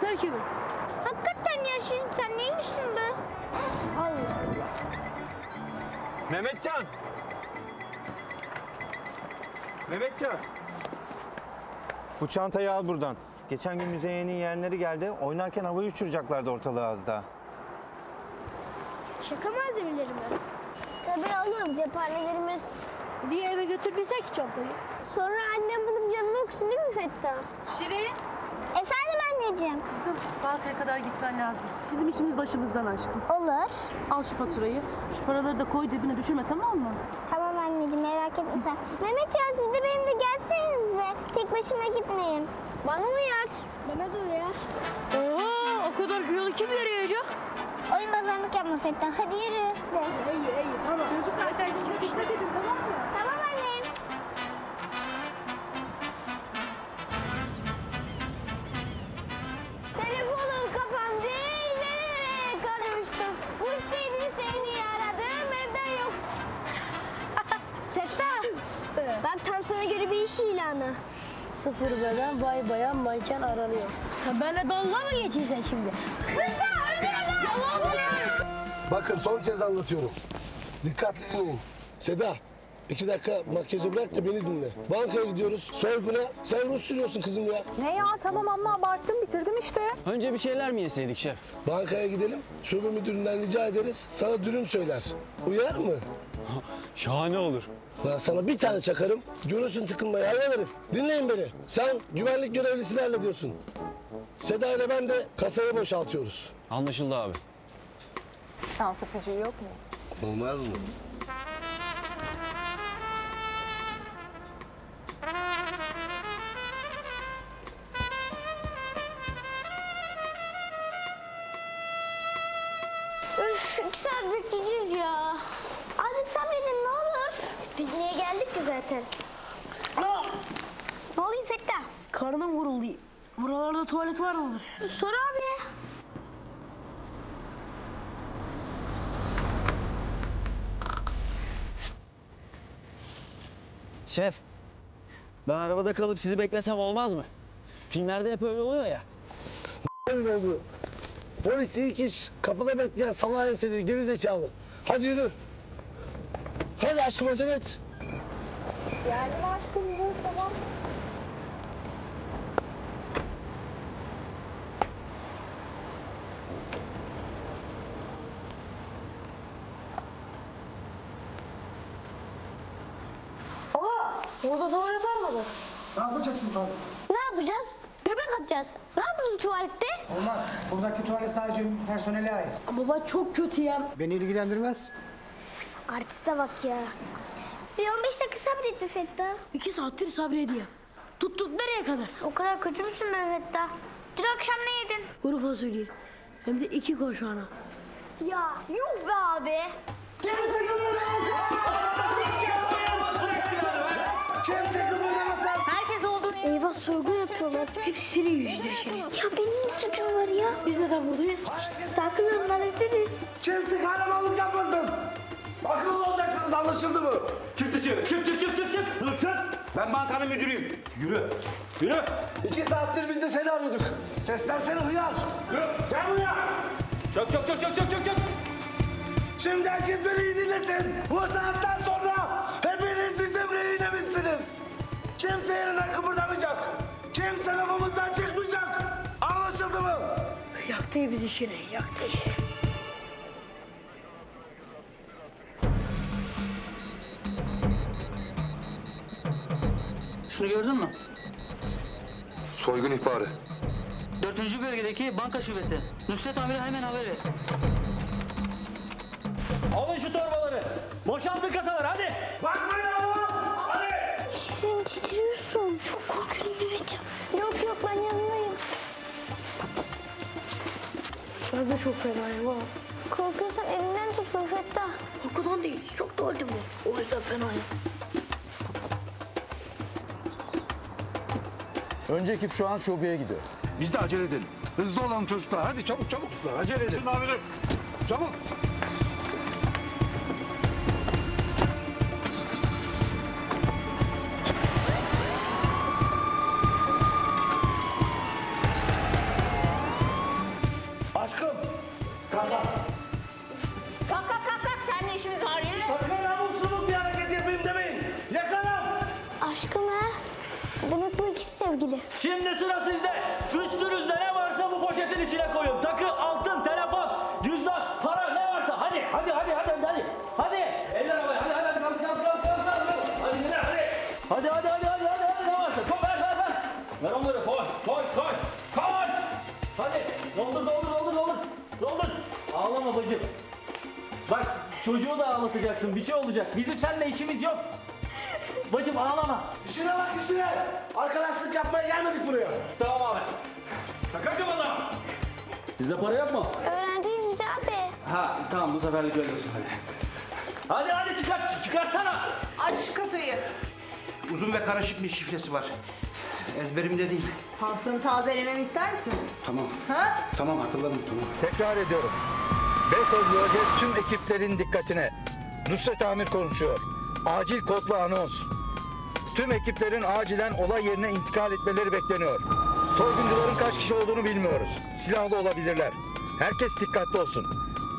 Anahtar kimin? Hakikaten ya Şirin sen neymişsin be? Allah Allah. Mehmetcan! Mehmetcan! Bu çantayı al buradan. Geçen gün Müzeyyen'in yeğenleri geldi. Oynarken havayı uçuracaklardı ortalığı az daha. Şaka malzemeleri mi? Tabii oğlum cephanelerimiz. Bir eve götürmesek ki çantayı. Sonra annem bulup canımı okusun değil mi Fettah? Şirin. Efendim. Bankaya kadar gitmen lazım. Bizim işimiz başımızdan aşkın. Olur. Al şu faturayı. Şu paraları da koy cebine düşürme tamam mı? Tamam anneciğim merak etme sen. Mehmetcan siz de benimle gelsenize. Tek başıma gitmeyeyim. Bana uyar. Bana da uyar. Oo, o kadar yolu kim yürüyecek? Oyun bazanlık yapma Fettah. Hadi yürü. De. İyi iyi tamam. Çocuklar kardeşime işte dedim tamam mı? Bak tam sana göre bir iş ilanı. Sıfır beden bay bayan manken aranıyor. Ya benimle dalga mı geçiyorsun sen şimdi? Fettah öldür onu. Yalan mı ya? Bakın son kez anlatıyorum. Dikkatli dinleyin. Seda, iki dakika makyajı bırak da beni dinle. Bankaya gidiyoruz, soyguna. Sen Rus sürüyorsun kızım ya. Ne ya tamam amma abarttım bitirdim işte. Önce bir şeyler mi yeseydik şef? Bankaya gidelim, şube müdüründen rica ederiz. Sana dürüm söyler. Uyar mı? Şahane olur. Lan sana bir tane çakarım. Görürsün tıkınmayı hayvan herif. Dinleyin beni. Sen güvenlik görevlisini hallediyorsun. Seda ile ben de kasayı boşaltıyoruz. Anlaşıldı abi. Şans öpücüğü yok mu? Olmaz mı? Sor abi. Şef, ben arabada kalıp sizi beklesem olmaz mı? Filmlerde hep öyle oluyor ya. Ne oldu? Polis ilk iş. Kapıda bekleyen salağa eseri geri zekalı. Hadi yürü. Hadi aşkım acele et. Yardım aşkım bu tamam. Burada tuvalet var mıdır? Ne yapacaksın abi? Ne yapacağız? Göbek atacağız. Ne yapıyoruz tuvalette? Olmaz. Buradaki tuvalet sadece personele ait. Ama ben çok kötüyüm. Beni ilgilendirmez. Artiste bak ya. Bir 15 dakika sabret be Fettah. İki saattir sabrediyor. Tut tut nereye kadar? O kadar kötü müsün be Fettah? Dün akşam ne yedin? Kuru fasulye. Hem de iki koşana. Ya yuh be abi. Kimse kıpırdamasın. Herkes olduğunu Eyvah sorgu yapıyorlar. Hepsi senin yüzünden şey. Ya benim ne suçum var ya? Biz neden buradayız? Sakın olun hallederiz. Kimse kahramanlık yapmasın. Akıllı olacaksınız anlaşıldı mı? Çık dışarı. Çık çık çık çık çık. Dur çık. Ben bankanın müdürüyüm. Yürü. Yürü. İki saattir biz de seni arıyorduk. Seslensene hıyar. Yürü. Gel buraya. Çık çık çık çık çık çık çık. Şimdi herkes beni iyi dinlesin. Bu saatten sonra bizim rehinemizsiniz. Kimse yerinden kıpırdamayacak. Kimse lafımızdan çıkmayacak. Anlaşıldı mı? Yaktı bizi Şirin, yaktı. Şunu gördün mü? Soygun ihbarı. Dördüncü bölgedeki banka şubesi. Nusret amire hemen haber ver. Alın şu torbaları. Boşaltın kasaları hadi. Bakmayın. Sen titriyorsun. Çok korkuyorum Mehmetcan. Yok yok ben yanındayım. Ben de çok fenayım ha. Korkuyorsan elimden tut be Fettah. Korkudan değil, çok da acım var. O yüzden fenayım. Önce ekip şu an şubeye gidiyor. Biz de acele edelim. Hızlı olalım çocuklar. Hadi çabuk çabuk çocuklar. Acele edin. Şimdi amirim. Çabuk. Kasap. Kalk kalk kalk kalk seninle işimiz var yürü. Sakın abuk subuk bir hareket yapayım demeyin. Yakarım. Aşkım ha? Demek bu ikisi sevgili. Şimdi sıra sizde. Üstünüzde ne varsa bu poşetin içine koyun. Takı, altın, Bak çocuğu da ağlatacaksın. Bir şey olacak. Bizim seninle işimiz yok. Bacım ağlama. İşine bak işine. Arkadaşlık yapmaya gelmedik buraya. Tamam abi. Şaka kapalı. Sizde para yok mu? Öğrenciyiz biz abi. Ha tamam bu seferlik öyle olsun hadi. Hadi hadi çıkart, çıkartsana. Aç şu kasayı. Uzun ve karışık bir şifresi var. Ezberimde değil. Hafızanı tazelememi ister misin? Tamam. Ha? Tamam hatırladım tamam. Tekrar ediyorum. Beykoz Bölge tüm ekiplerin dikkatine. Nusret Amir konuşuyor. Acil kodlu anons. Tüm ekiplerin acilen olay yerine intikal etmeleri bekleniyor. Soyguncuların kaç kişi olduğunu bilmiyoruz. Silahlı olabilirler. Herkes dikkatli olsun.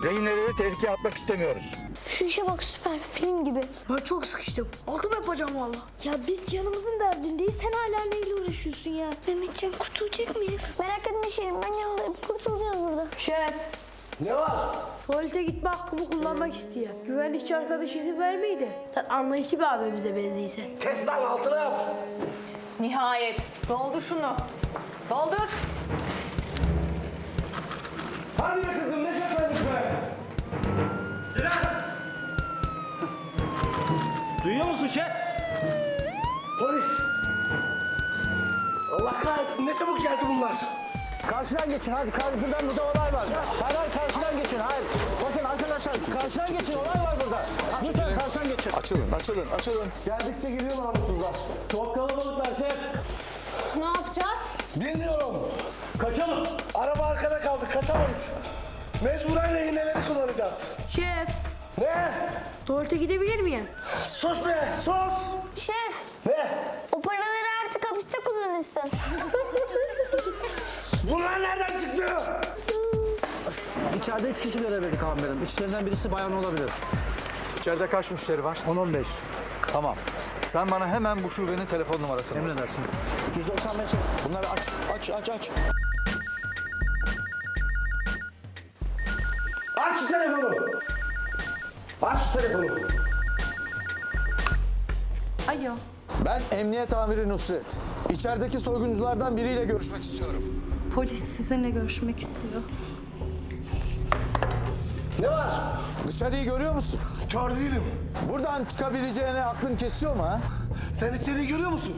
Rehineleri tehlikeye atmak istemiyoruz. Şu işe bak süper film gibi. Ben çok sıkıştım. Altımı yapacağım valla. Ya biz canımızın derdindeyiz. Sen hala neyle uğraşıyorsun ya? Mehmetcan kurtulacak mıyız? Merak etme Şirin ben yanındayım. Kurtulacağız burada. Şef, Ne var? tuvalete gitme hakkımı kullanmak istiyor. Güvenlikçi arkadaş izin vermeydi. Sen anlayışlı bir abimize benziyse. Kes lan altına yap. Nihayet. Doldur şunu. Doldur. Hadi be kızım ne kasaymış be. Duyuyor musun şef? Polis. Allah kahretsin ne çabuk geldi bunlar. Karşıdan geçin hadi. Buradan burada olay var. Hayır hayır karşıdan geçin. Hayır. Bakın arkadaşlar karşıdan geçin. Olay var burada. Lütfen karşıdan geçin. Açılın, açılın, açılın. Geldikçe geliyor namussuzlar. Çok kalabalıklar şef. Ne yapacağız? Bilmiyorum. Kaçalım. Araba arkada kaldı kaçamayız. Mecburen rehineleri kullanacağız. Şef, Ne? tuvalete gidebilir miyim? Sus be sus. Şef Ne? o paraları artık hapiste kullanırsın. Bunlar nereden çıktı? İçeride üç kişi görebildik amirim. İçlerinden birisi bayan olabilir. İçeride kaç müşteri var? 10-15. Tamam. Sen bana hemen bu şubenin telefon numarasını Emredersin. 195. Bunları aç, aç, aç, aç. Aç şu telefonu. Aç şu telefonu. Alo. Ben emniyet amiri Nusret. İçerideki soygunculardan biriyle görüşmek istiyorum. Polis sizinle görüşmek istiyor. Ne var? Dışarıyı görüyor musun? Kör değilim. Buradan çıkabileceğine aklın kesiyor mu ha? Sen içeriği görüyor musun?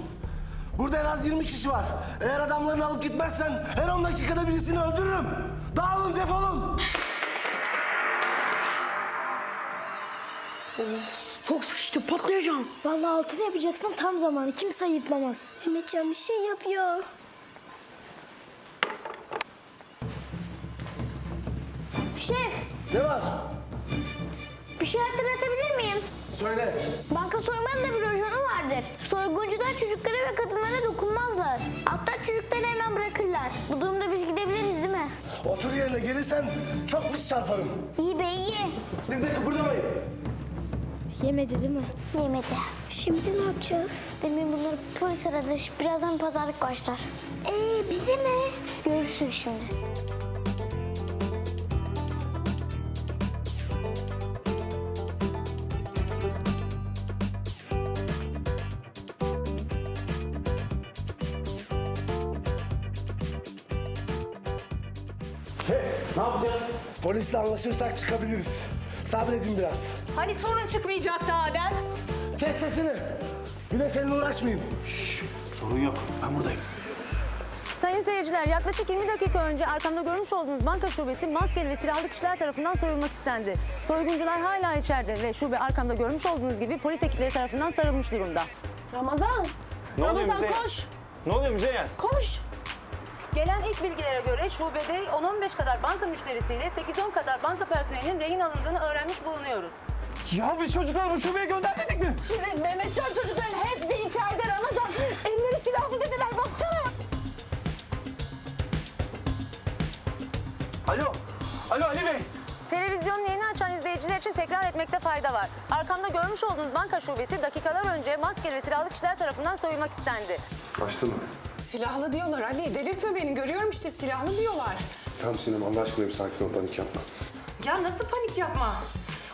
Burada en az 20 kişi var. Eğer adamlarını alıp gitmezsen her 10 dakikada birisini öldürürüm. Dağılın defolun. Çok sıkıştım, patlayacağım. Vallahi altını yapacaksın tam zamanı. Kimse ayıplamaz. Mehmetcan bir şey yapıyor. Şef Ne var? bir şey hatırlatabilir miyim? Söyle. Banka soymanın da bir rojonu vardır. Soyguncular çocuklara ve kadınlara dokunmazlar. Hatta çocukları hemen bırakırlar. Bu durumda biz gidebiliriz değil mi? Otur yerine gelirsen çok pis çarparım. İyi be iyi. Siz de kıpırdamayın. Yemedi değil mi? Yemedi. Şimdi ne yapacağız? Demin bunları polis aradı. Birazdan pazarlık başlar. Ee bize ne? Görürsün şimdi. Polisle anlaşırsak çıkabiliriz. Sabredin biraz. Hani sorun çıkmayacaktı Adem? Kes sesini. Bir de seninle uğraşmayayım. Sorun yok. Ben buradayım. Sayın seyirciler yaklaşık 20 dakika önce arkamda görmüş olduğunuz banka şubesi maskeli ve silahlı kişiler tarafından soyulmak istendi. Soyguncular hala içeride ve şube arkamda görmüş olduğunuz gibi polis ekipleri tarafından sarılmış durumda. Ramazan. Ne oluyor Ramazan Müzeyyen? koş. Ne oluyor Müzeyyen? Koş. Gelen ilk bilgilere göre şubede 10-15 kadar banka müşterisiyle 8-10 kadar banka personelinin rehin alındığını öğrenmiş bulunuyoruz. Ya biz çocukları şubeye göndermedik mi? Şimdi Mehmetcan çocukların hepsi içeride Ramazan. Elleri silahlı dediler baksana. Alo. Alo Ali Bey. Televizyonun yeni açan izleyiciler için tekrar etmekte fayda var. Arkamda görmüş olduğunuz banka şubesi dakikalar önce maskeli ve silahlı kişiler tarafından soyulmak istendi. Açtın mı? Silahlı diyorlar Ali. Delirtme beni. Görüyorum işte silahlı diyorlar. Tamam Sinem Allah aşkına bir sakin ol panik yapma. Ya nasıl panik yapma?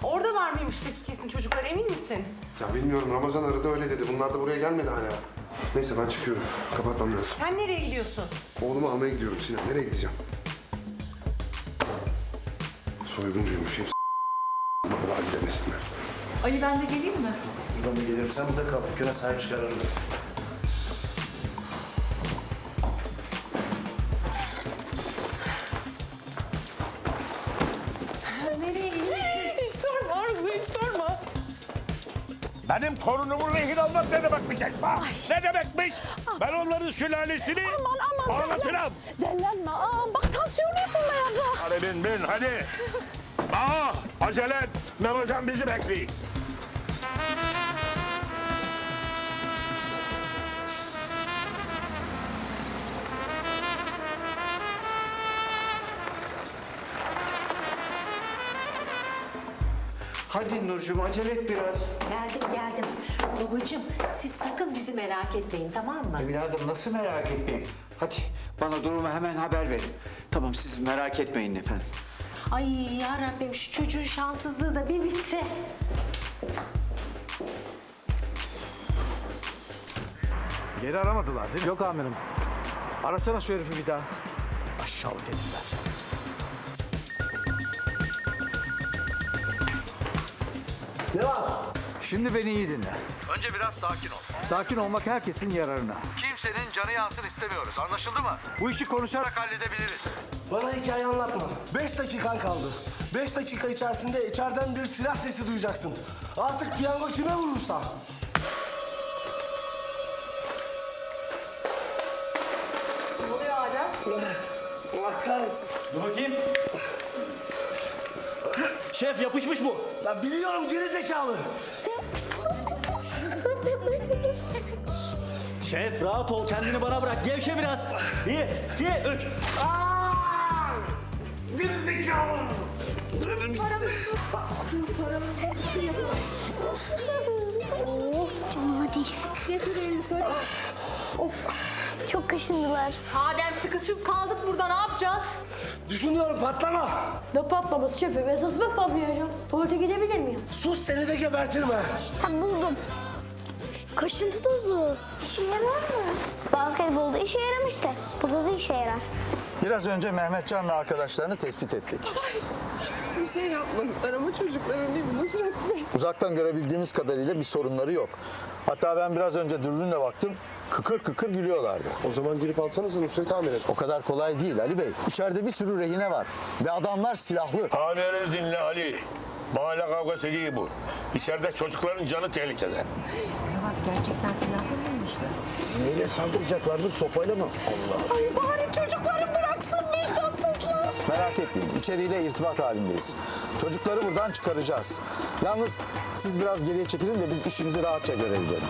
Oradalar mıymış peki kesin çocuklar emin misin? Ya bilmiyorum Ramazan aradı öyle dedi. Bunlar da buraya gelmedi hala. Neyse ben çıkıyorum. Kapatmam lazım. Sen nereye gidiyorsun? Oğlumu almaya gidiyorum Sinem. Nereye gideceğim? Soyguncuymuş hepsi. Allah demesinler. Ali ben de geleyim mi? Buradan da gelirim. Sen burada kal. Dükkana sahip çıkarırız. Nereye Benim torunumun rehin almak ne demekmiş Esma? Ne demekmiş? Ben onların sülalesini Aman aman. ağlatırım. Dellenme. Aa, bak tansiyonu fırlayacak. Hadi bin bin hadi. Aa acele et. Memocan bizi bekliyor. Nurcuğum acele et biraz. Geldim geldim. Babacığım siz sakın bizi merak etmeyin tamam mı? Evladım nasıl merak etmeyin? Hadi bana durumu hemen haber verin. Tamam siz merak etmeyin efendim. Ay ya Rabbim şu çocuğun şanssızlığı da bir bitse. Geri aramadılar değil mi? Yok amirim. Arasana şu herifi bir daha. Aşağılık herifler. Ne var? Şimdi beni iyi dinle. Önce biraz sakin ol. Sakin olmak herkesin yararına. Kimsenin canı yansın istemiyoruz. Anlaşıldı mı? Bu işi konuşarak halledebiliriz. Bana hikaye anlatma. Beş dakikan kaldı. Beş dakika içerisinde içeriden bir silah sesi duyacaksın. Artık piyango kime vurursa. Ne oluyor Adem? Allah kahretsin. Dur bakayım. Şef yapışmış bu. Lan biliyorum geri zekalı. Şef rahat ol kendini bana bırak. Gevşe biraz. Bir, iki, üç. Geri zekalı. Benim gitti. Canıma değil. Of çok kaşındılar. Adem sıkışıp kaldık burada ne yapacağız? Düşünüyorum patlama. Ne patlaması şefim? Esas ben patlayacağım. Tuvalete gidebilir miyim? Sus seni de gebertirme. Ha buldum. Kaşıntı tozu. İşe yarar mı? Basketbolda işe yaramıştı. Burada da işe yarar. Biraz önce Mehmetcan ve arkadaşlarını tespit ettik. Bir şey yapmadım ben ama çocukların değil mi Nusret Bey? Uzaktan görebildiğimiz kadarıyla bir sorunları yok. Hatta ben biraz önce dürbünle baktım. Kıkır kıkır gülüyorlardı. O zaman girip alsanıza Nusret amirim. O kadar kolay değil Ali Bey. İçeride bir sürü rehine var. Ve adamlar silahlı. Haberleri dinle Ali. Mahalle kavgası değil bu. İçeride çocukların canı tehlikede. Bak gerçekten silahlı mıymışlar? Neyle saldıracaklardır? Sopayla mı? Allah. Ay bari vicdansızlar. Merak etmeyin. içeriğiyle irtibat halindeyiz. Çocukları buradan çıkaracağız. Yalnız siz biraz geriye çekilin de biz işimizi rahatça görebilelim.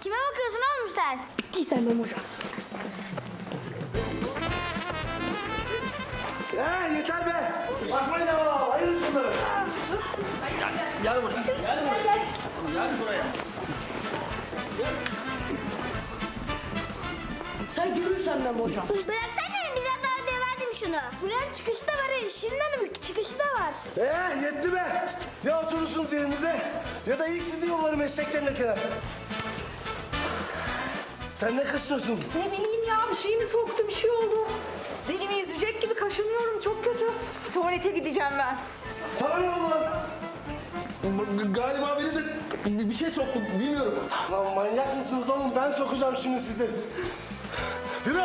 Kime bakıyorsun oğlum sen? Bittiysen Memo hocam. Ee, yeter be. Bakmayın ama ayırın şunları. Gel buraya. Gel buraya. Gel buraya. Sen görürsen Memo hocam. Şunu. Buranın çıkışı da var. Şirin Hanım'ın çıkışı da var. Ee, yetti be. Ya oturursunuz yerinize ya da ilk sizi yollarım eşek cennetine. Sen ne kaşınıyorsun? Ne bileyim ya bir şey mi soktu bir şey oldu. Dilimi yüzecek gibi kaşınıyorum çok kötü. Tuvalete gideceğim ben. Sana ne oldu lan? Galiba beni de bir şey soktu bilmiyorum. Lan manyak mısınız oğlum? Ben sokacağım şimdi sizi. Yürü.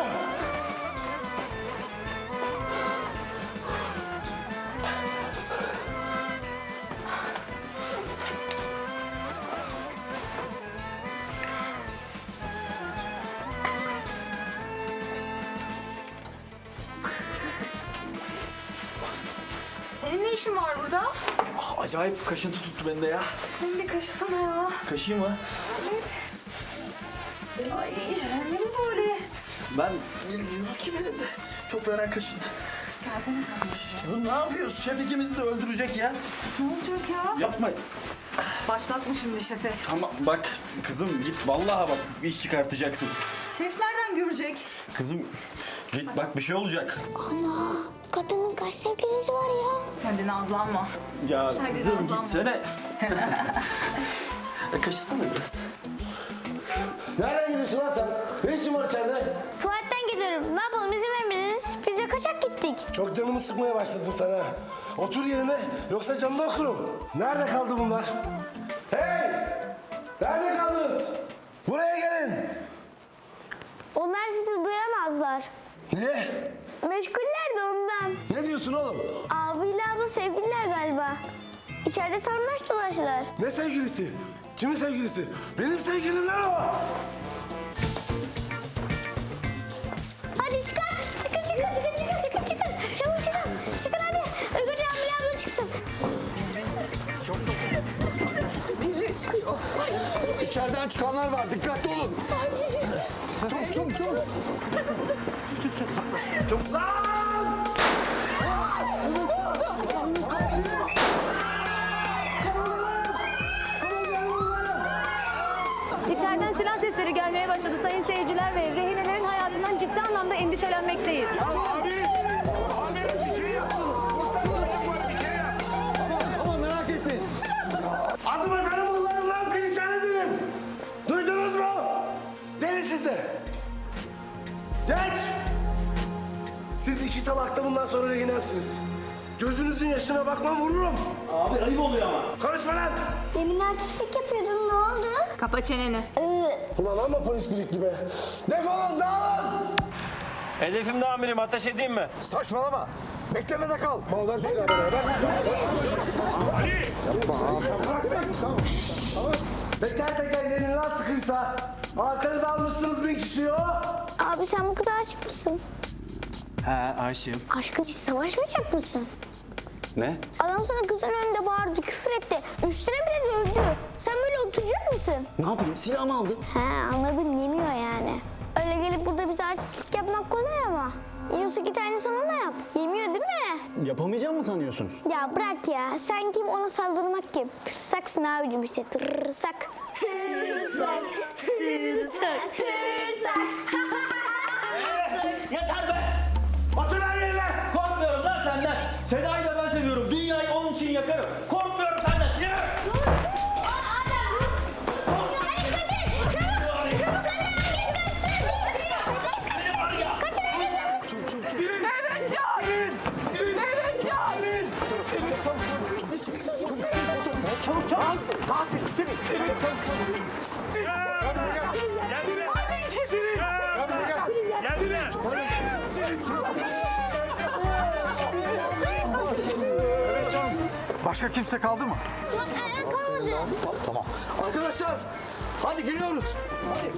Senin ne işin var burada? Ah, acayip kaşıntı tuttu bende ya. Sen de kaşısana ya. Kaşıyım mı? Ay ne bu böyle? Ben Bakayım elimde. Çok fena kaşındı. Gelsene sen. Kızım ne yapıyorsun? Şef ikimizi de öldürecek ya. Ne olacak ya? Yapma. Başlatma şimdi şefe. Ama bak kızım git vallahi bak iş çıkartacaksın. Şef nereden görecek? Kızım git bak bir şey olacak. Ana kadının kaç sevgilisi var ya? Hadi nazlanma. Ya Hadi kızım nazlanma. gitsene. e, kaçırsana biraz. Nereden gidiyorsun lan sen? Ne işin var içeride? Tuvaletten geliyorum. Ne yapalım izin vermediniz. Biz de kaçak gittik. Çok canımı sıkmaya başladın sen ha. Otur yerine yoksa canını okurum. Nerede kaldı bunlar? Hey! Nerede kaldınız? Buraya gelin. Onlar sizi duyamazlar. Ne? Meşguller de ondan. Ne diyorsun oğlum? Abiyle abla sevgililer galiba. İçeride sarmaş dolaştılar. Ne sevgilisi? Kimin sevgilisi? Benim sevgilim lan o. Hadi çıkar. Çıkın çıkın çıkın çıkın çıkın çıkın. İçeriden çıkanlar var. Dikkatli olun. Çabuk çabuk çabuk. İçeriden silah sesleri gelmeye başladı sayın seyirciler ve rehinelerin hayatından ciddi anlamda endişelenmekteyiz. Tamam Geç. Siz iki salak da bundan sonra rehinemsiniz. Gözünüzün yaşına bakmam vururum. Abi ayıp oluyor ama. Konuşma lan. Demin artistlik yapıyordun ne oldu? Kapa çeneni. Ulan ama polis birlikti be. Defolun dağılın. Hedefimde amirim ateş edeyim mi? Saçmalama. Beklemede kal. Mallar tekrar beraber. Teker teker gelin lan sıkıysa. Arkanıza almışsınız bin kişiyi o. Abi sen bu kıza aşık mısın? He aşığım. Aşkın için savaşmayacak mısın? Ne? Adam sana kızın önünde bağırdı, küfür etti. Üstüne bile dövdü. Sen böyle oturacak mısın? Ne yapayım silahımı aldım. He anladım yemiyor yani. Öyle gelip burada bize artistlik yapmak kolay ama. Yiyorsa git aynısını ona yap. Yemiyor değil mi? Yapamayacağım mı sanıyorsunuz? Ya bırak ya. Sen kim ona saldırmak kim? Tırsaksın abicim işte tırsak. Tırsak, tırsak, tırsak. Yeter be! Otur yerine. Korkmuyorum lan senden. Seda'yı da ben seviyorum. Dünyayı onun için yakarım. Korkmuyorum senden. Yürü! Hadi kaçın. Çabuk. Çabuk çabuk. Tahsin seni. Evet Can. Başka kimse kaldı mı? Ee, kalmadı. Tamam. Arkadaşlar hadi giriyoruz. Hadi.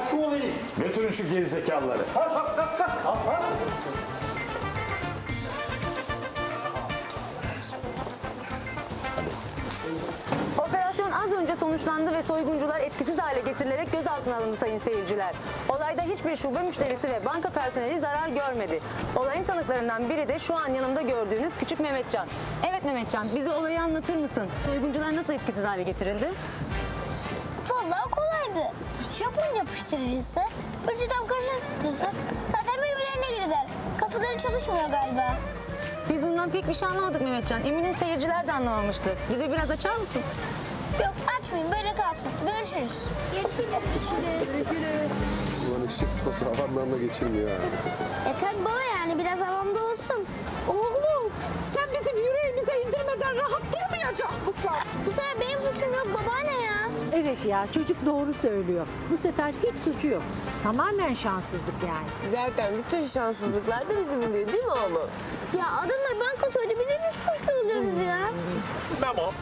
Doğru konuş aşkım o benim. Götürün şu gerizekalıları. Operasyon az önce sonuçlandı ve soyguncular etkisiz hale getirilerek gözaltına alındı sayın seyirciler. Olayda hiçbir şube müşterisi ve banka personeli zarar görmedi. Olayın tanıklarından biri de şu an yanımda gördüğünüz küçük Mehmetcan. Evet Mehmetcan, bize olayı anlatır mısın? Soyguncular nasıl etkisiz hale getirildi? Japon yapıştırıcısı, ucudan kaşık tutusu. Zaten birbirlerine girdiler. Kafaları çalışmıyor galiba. Biz bundan pek bir şey anlamadık Mehmetcan. Eminim seyirciler de anlamamıştır. Bize biraz açar mısın? Yok açmayın böyle kalsın. Görüşürüz. Görüşürüz. Ulan eşek sıpası havanlarına geçirmiyor ha. E tabi baba yani biraz havamda olsun. Oğlum sen bizim yüreğimize indirmeden rahat durmayacak mısın? Bu sefer benim suçum yok babaanne ya. Evet ya çocuk doğru söylüyor. Bu sefer hiç suçu yok. Tamamen şanssızlık yani. Zaten bütün şanssızlıklar da bizim değil, değil mi oğlum? Ya adamlar banka soydu bir de biz suçlu oluyoruz ya. Memo,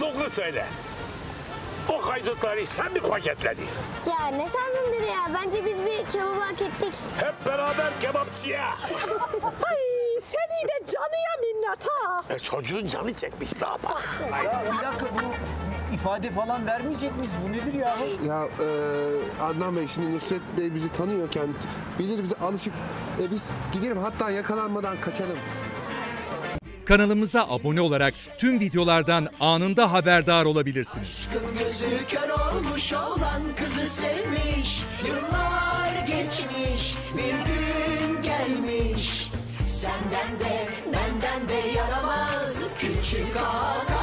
doğru söyle. O kaydıkları sen mi paketledin? Ya ne sandın dede ya? Bence biz bir kebabı hak ettik. Hep beraber kebapçıya. Ay seni de canıya minnet ha. çocuğun canı çekmiş ne yapar? Ya bir dakika bu ifade falan vermeyecek miyiz? Bu nedir ya? Ya e, Adnan Bey şimdi Nusret Bey bizi tanıyor kendisi. Bilir bizi alışık. E, biz gidelim hatta yakalanmadan kaçalım. Kanalımıza abone olarak tüm videolardan anında haberdar olabilirsiniz. Aşkın gözü kör olmuş olan kızı sevmiş. Yıllar geçmiş bir gün gelmiş. Senden de benden de yaramaz küçük ağa.